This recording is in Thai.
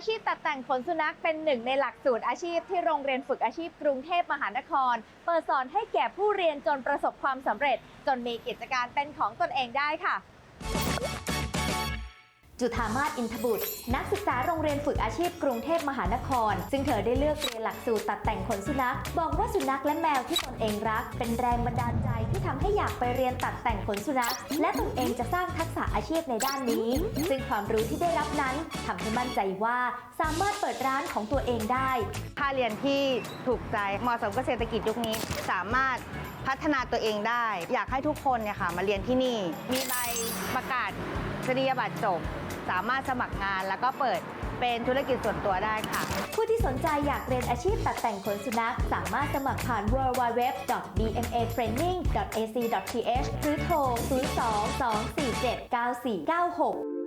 อาชีพตัดแต่งขนสุนัขเป็นหนึ่งในหลักสูตรอาชีพที่โรงเรียนฝึกอาชีพกรุงเทพมหานคร เปิดสอนให้แก่ผู้เรียนจนประสบความสำเร็จ จนมีกิจการเป็นของตนเองได้ค่ะ จุธามาศอินทบุตร นักศึกษาโรงเรียนฝึกอาชีพกรุงเทพมหานคร ซึ่งเธอได้เลือกเรียนหลักสูตรตัดแต่งขนสุนัข บอกว่าสุนัขและแมวที่ตนเองรัก เป็นแรงบันดาลใจที่ทำให้อยากไปเรียนตัดแต่งขนสุนัข และตนเองจะสร้างทักษะอาชีพในด้านนี้ ซึ่งความรู้ที่ได้รับนั้นทำให้มั่นใจว่าสามารถเปิดร้านของตัวเองได้ค่าเรียนที่ถูกใจเหมาะสมกับเศรษฐกิจยุคนี้สามารถพัฒนาตัวเองได้ อยากให้ทุกคนเนี่ยค่ะมาเรียนที่นี่ มีใบประกาศนียบัตรจบ สามารถสมัครงานแล้วก็เปิดเป็นธุรกิจส่วนตัวได้ค่ะ ผู้ที่สนใจอยากเรียนอาชีพตัดแต่งขนสุนัข สามารถสมัครผ่าน www.dmatraining.ac.th หรือโทร 02 247 9496